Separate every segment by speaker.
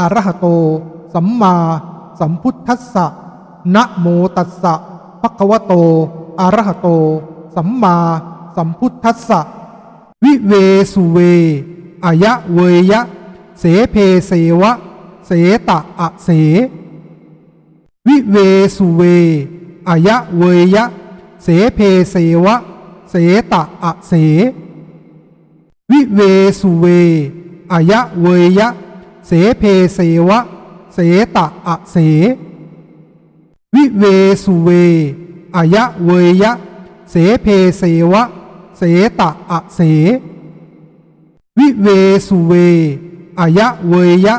Speaker 1: อรหโต สัมมาสัมพุทธัสสะนะโมตัสสะภะคะวะโตอรหโต สัมมาสัมพุทธัสสะวิเวสุเวอายะเวยะ เสเพเสวะ เสตะอะเส วิเวสุเวอายะเวยะ เสเพเสวะ เสตะอะเส วิเวสุเวอายะเวยะ เสเพเสวะ เสตะอะเส วิเวสุเวอายะเวยะ เสเพเสวะ เสตะอะเส วิเวสุเวอายะเวยะ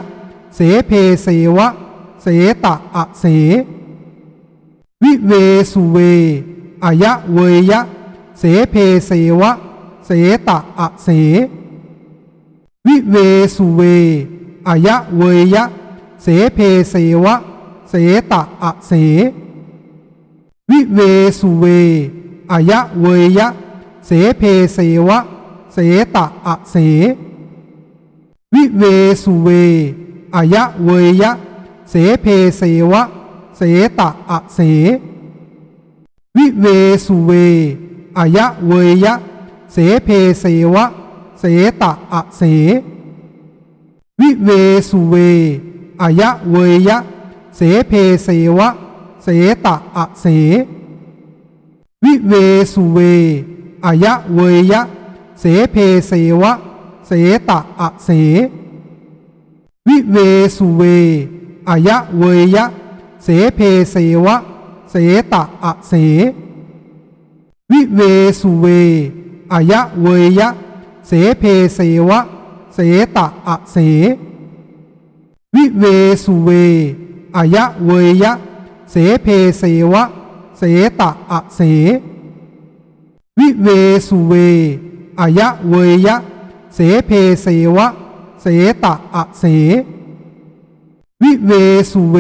Speaker 1: เสเพเสวะ เสตะอะเส วิเวสุเวอายะเวยะ เสเพเสวะ เสตะอะเส วิเวสุเว อายะเวยะ เสเพเสวะ เสตะอะเส วิเวสุเวอายะเวยะ เสเพเสวะ เสตะอะเส วิเวสุเวอายะเวยะ เสเพเสวะ เสตะอะเส วิเวสุเวอายะเวยะ เสเพเสวะ เสตะอะเส วิเวสุเวอายะเวยะ เสเพเสวะ เสตะอะเส วิเวสุเวอายะเวยะ เสเพเสวะ เสตะอะเส วิเวสุเวอายะเวยะ เสเพเสวะ เสตะอะเส วิเวสุเวอายะเวยะ เสเพเสวะ เสตะอะเส วิเวสุเวอายะเวยะ เสเพเสวะ เสตะอะเส วิเวสุเวอายะเวยะ เสเพเสวะ เสตะอะเส วิเวสุเว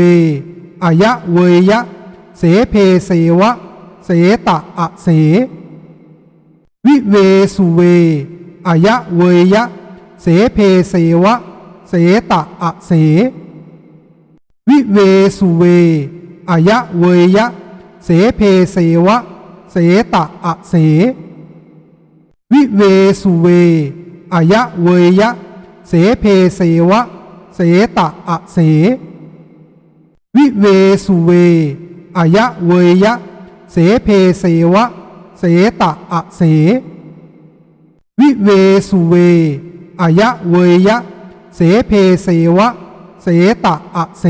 Speaker 1: อายะเวยะ เสเพเสวะ เสตะอะเส วิเวสุเวอายะเวยะ เสเพเสวะ เสตะอะเส วิเวสุเวอายะเวยะ เสเพเสวะ เสตะอะเส วิเวสุเวอายะเวยะ เสเพเสวะ เสตะอะเส วิเวสุเวอายะเวยะ เสเพเสวะ เสตะอะเส วิเวสุเว อายะเวยะ เสเพเสวะ เสตะอะเส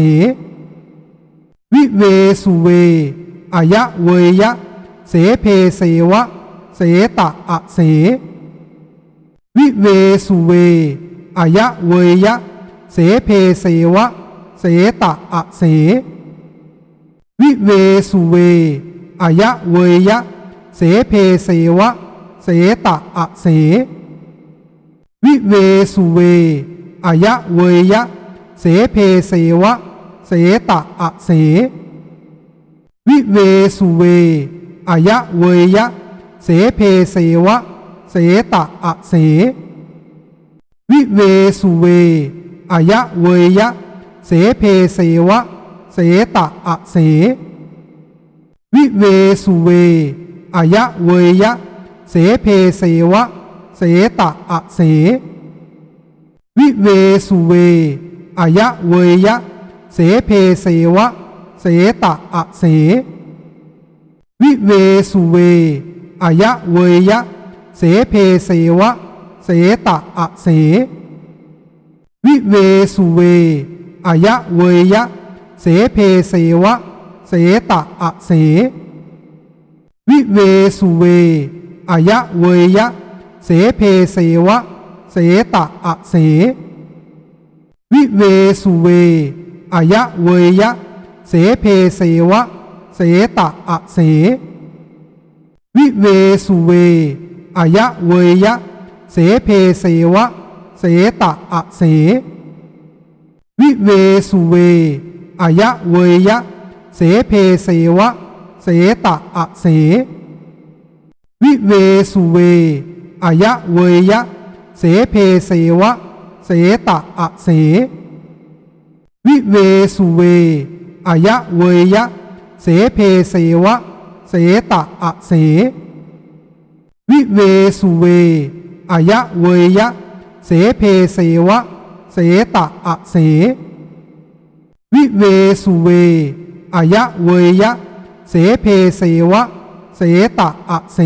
Speaker 1: วิเวสุเวอายะเวยะ เสเพเสวะ เสตะอะเส วิเวสุเวอายะเวยะ เสเพเสวะ เสตะอะเส วิเวสุเวอายะเวยะ เสเพเสวะ เสตะอะเส วิเวสุเวอายะเวยะ เสเพเสวะ เสตะอะเส วิเวสุเวอายะเวยะ เสเพเสวะ เสตะอะเส วิเวสุเวอายะเวยะ เสเพเสวะ เสตะอะเส วิเวสุเวอายะเวยะ เสเพเสวะ เสตะอะเส วิเวสุเวอายะเวยะ เสเพเสวะ เสตะอะเส วิเวสุเวอายะเวยะ เสเพเสวะ เสตะอะเส วิเวสุเวอายะเวยะ เสเพเสวะ เสตะอะเส วิเวสุเวอายะเวยะ เสเพเสวะ เสตะอะเส วิเวสุเวอายะเวยะ เสเพเสวะ เสตะอะเส วิเวสุเวอายะเวยะ เสเพเสวะ เสตะอะเส วิเวสุเวอายะเวยะ เสเพเสวะ เสตะอะเส วิเวสุเว อายะเวยะ เสเพเสวะ เสตะอะเส วิเวสุเวอายะเวยะ เสเพเสวะ เสตะอะเส วิเวสุเวอายะเวยะ เสเพเสวะ เสตะอะเส วิเวสุเวอายะเวยะ เสเพเสวะ เสตะอะเส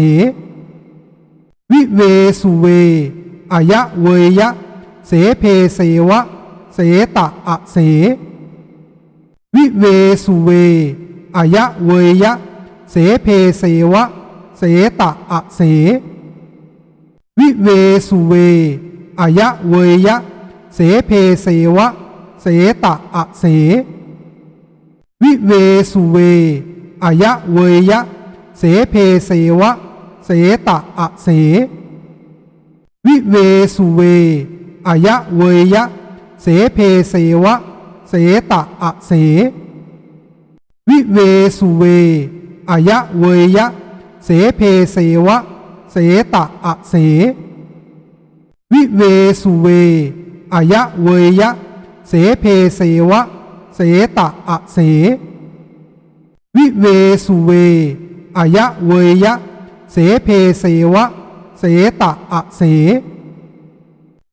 Speaker 1: วิเวสุเวอายะเวยะ เสเพเสวะ เสตะอะเส วิเวสุเวอายะเวยะ เสเพเสวะ เสตะอะเส วิเวสุเวอายะเวยะ เสเพเสวะ เสตะอะเส วิเวสุเวอายะเวยะ เสเพเสวะ ตะอะเส วิเวสุเวอายะเวยะ เสเพเสวะ เสตะอะเส วิเวสุเวอายะเวยะ เสเพเสวะ เสตะอะเส วิเวสุเวอายะเวยะ เสเพเสวะ เสตะอะเส วิเวสุเวอายะเวยะ เสเพเสวะ เสตะอะเส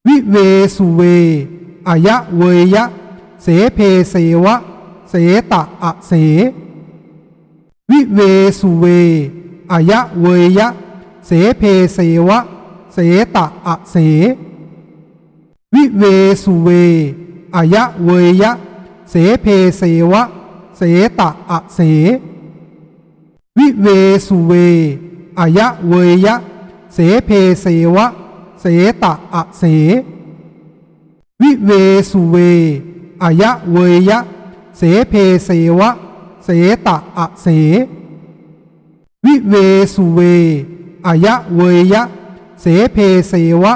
Speaker 1: วิเวสุเวอายะเวยะ เสเพเสวะ เสตะอะเส วิเวสุเวอายะเวยะ เสเพเสวะ เสตะอะเส วิเวสุเวอายะเวยะ เสเพเสวะ เสตะอะเส วิเวสุเว อายะเวยะ เสเพเสวะ เสตะอะเส วิเวสุเวอายะเวยะ เสเพเสวะ เสตะอะเส วิเวสุเวอายะเวยะ เสเพเสวะ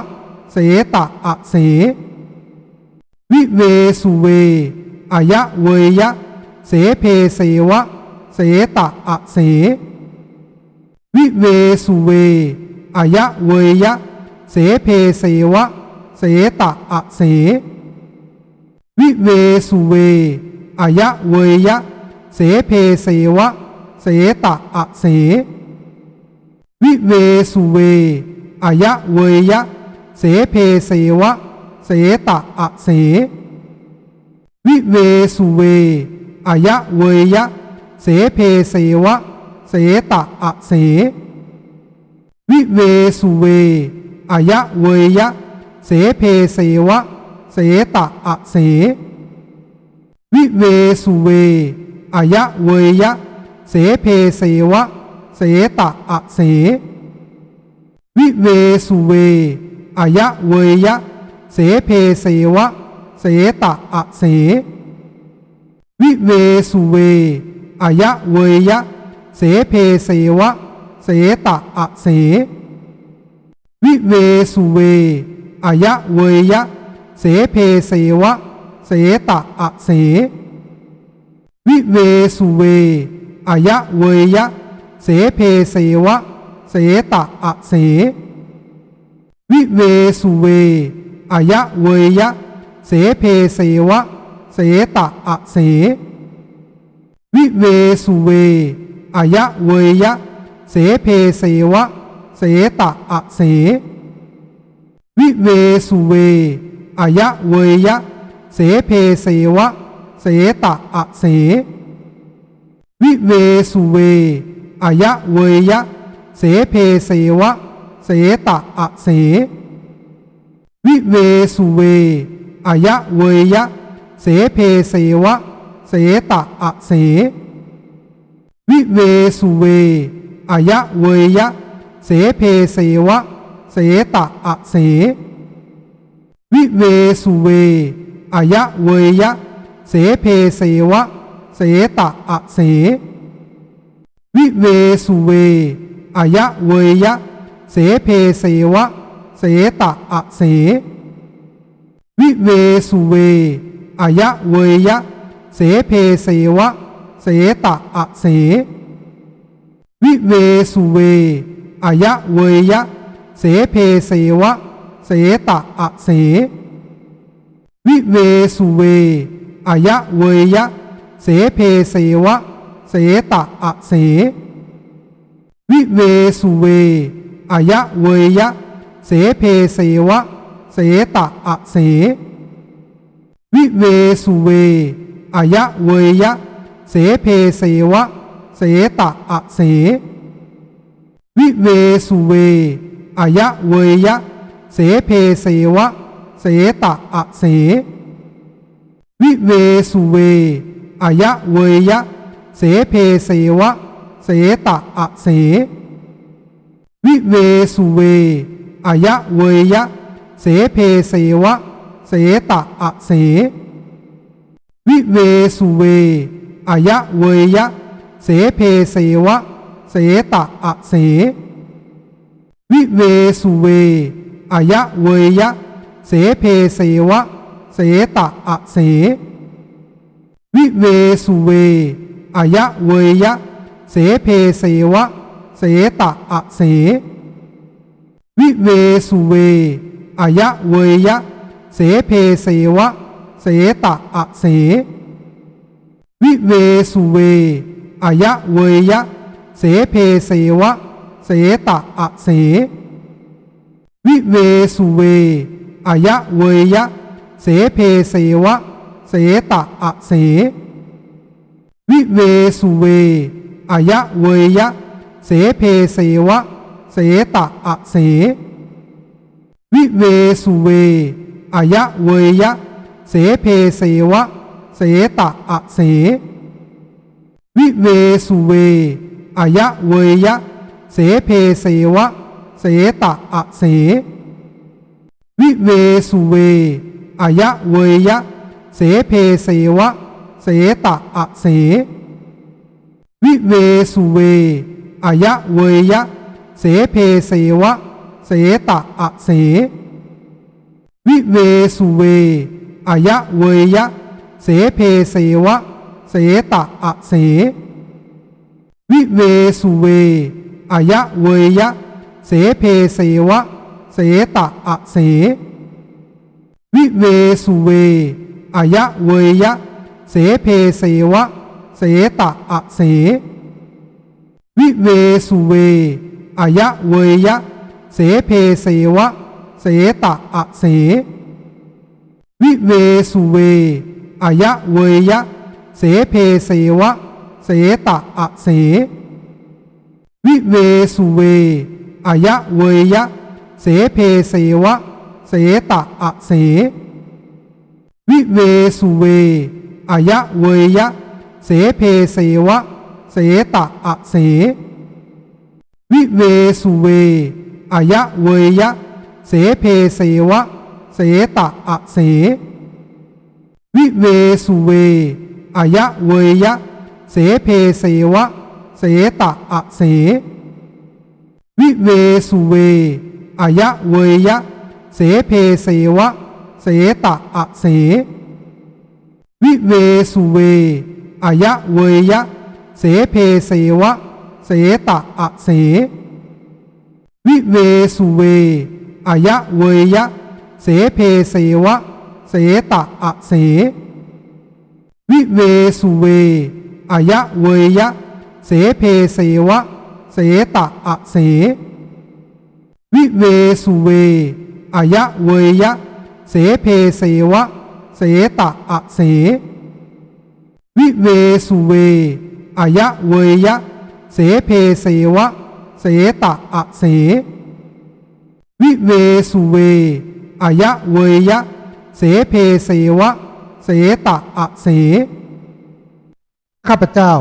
Speaker 1: เสตะอะเส วิเวสุเวอายะเวยะ เสเพเสวะ เสตะอะเส วิเวสุเวอายะเวยะ เสเพเสวะ เสตะอะเส วิเวสุเวอายะเวยะ เสเพเสวะ เสตะอะเส วิเวสุเวอายะเวยะ เสเพเสวะ เสตะอะเส วิเวสุเวอายะเวยะ เสเพเสวะ เสตะอะเส วิเวสุเวอายะเวยะ เสเพเสวะ เสตะอะเส วิเวสุเวอายะเวยะ เสเพเสวะ เสตะอะเส วิเวสุเวอายะเวยะ เสเพเสวะ เสตะอะเส วิเวสุเวอายะเวยะ เสเพเสวะ เสตะอะเส วิเวสุเวอายะเวยะ เสเพเสวะ เสตะอะเส วิเวสุเวอายะเวยะ เสเพเสวะ เสตะอะเส วิเวสุเวอายะเวยะ เสเพเสวะ เสตะอะเส วิเวสุเว อายะเวยะ เสเพเสวะ เสตะอะเส วิเวสุเวอายะเวยะ เสเพเสวะ เสตะอะเส วิเวสุเวอายะเวยะ เสเพเสวะ เสตะอะเส วิเวสุเวอายะเวยะ เสเพเสวะ เสตะอะเส วิเวสุเวอายะเวยะ เสเพเสวะ เสตะอะเส วิเวสุเวอายะเวยะ เสเพเสวะ เสตะอะเส วิเวสุเวอายะเวยะ เสเพเสวะ เสตะอะเส วิเวสุเวอายะเวยะ เสเพเสวะ เสตะอะเส วิเวสุเวอายะเวยะ เสเพเสวะ เสตะอะเส วิเวสุเวอายะเวยะ เสเพเสวะ เสตะอะเส วิเวสุเวอายะเวยะ เสเพเสวะ เสตะอะเส วิเวสุเวอายะเวยะ เสเพเสวะ เสตะอะเส วิเวสุเวอายะเวยะ เสเพเสวะ เสตะอะเส วิเวสุเวอายะเวยะ เสเพเสวะ เสตะอะเส วิเวสุเวอายะเวยะ เสเพเสวะ เสตะอะเส วิเวสุเว อายะเวยะ เสเพเสวะ เสตะอะเส วิเวสุเวอายะเวยะ เสเพเสวะ เสตะอะเส วิเวสุเวอายะเวยะ เสเพเสวะ เสตะอะเส วิเวสุเวอายะเวยะ เสเพเสวะ เสตะอะเส วิเวสุเวอายะเวยะ เสเพเสวะ เสตะอะเส วิเวสุเวอายะเวยะ เสเพเสวะ เสตะอะเส วิเวสุเวอายะเวยะ เสเพเสวะ เสตะอะเส วิเวสุเวอายะเวยะ เสเพเสวะ เสตะอะเส วิเวสุเวอายะเวยะ เสเพเสวะ เสตะอะเส วิเวสุเวอายะเวยะ เสเพเสวะ เสตะอะเส วิเวสุเวอายะเวยะ เสเพเสวะ เสตะอะเส วิเวสุเวอายะเวยะ เสเพเสวะ เสตะอะเส วิเวสุเวอายะเวยะ เสเพเสวะ เสตะอะเส วิเวสุเวอายะเวยะ เสเพเสวะ เสตะอะเส วิเวสุเวอายะเวยะ เสเพเสวะ เสตะอะเส วิเวสุเว อายะเวยะ เสเพเสวะ เสตะอะเส วิเวสุเวอายะเวยะ เสเพเสวะ เสตะอะเส วิเวสุเวอายะเวยะ เสเพเสวะ เสตะอะเส วิเวสุเวอายะเวยะ เสเพเสวะ เสตะอะเส วิเวสุเวอายะเวยะ เสเพเสวะ เสตะอะเส วิเวสุเวอายะเวยะ เสเพเสวะ เสตะอะเส วิเวสุเวอายะเวยะ เสเพเสวะ เสตะอะเส วิเวสุเวอายะเวยะ เสเพเสวะ เสตะอะเส วิเวสุเวอายะเวยะ เสเพเสวะ เสตะอะเส วิเวสุเวอายะเวยะ เสเพเสวะ เสตะอะเส วิเวสุเวอายะเวยะ เสเพเสวะ เสตะอะเส วิเวสุเวอายะเวยะ เสเพเสวะ เสตะอะเส ข้าพเจ้า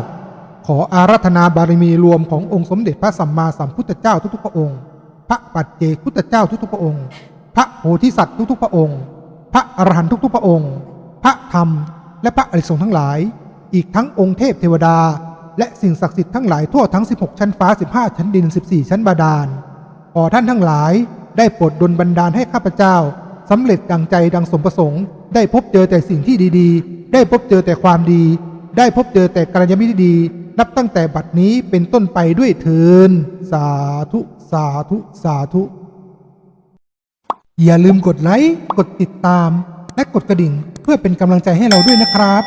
Speaker 1: ขออาราธนาบารมีรวมขององค์สมเด็จพระสัมมาสัมพุทธเจ้าทุกๆพระองค์ พระปัจเจกพุทธเจ้าทุกๆพระองค์ พระโพธิสัตว์ทุกๆพระองค์ พระอรหันต์ทุกๆพระองค์ พระธรรม และพระอริสงฆ์ทั้งหลาย อีกทั้งองค์เทพเทวดา และสิ่งศักดิ์สิทธิ์ทั้งหลายทั่วทั้ง 16 ชั้นฟ้า 15 ชั้นดิน 14 ชั้นบาดาลขอท่านทั้งหลายได้โปรดดลบันดาลให้ข้าพเจ้า สำเร็จดังใจดังสมประสงค์ ได้พบเจอแต่สิ่งที่ดีๆ ได้พบเจอแต่ความดี ได้พบเจอแต่กัลยาณมิตรดีนับตั้งแต่บัดนี้เป็นต้นไปด้วยเทินสาธุ สาธุ สาธุ อย่าลืมกดไลค์ กดติดตาม และกดกระดิ่ง เพื่อเป็นกำลังใจให้เราด้วยนะครับ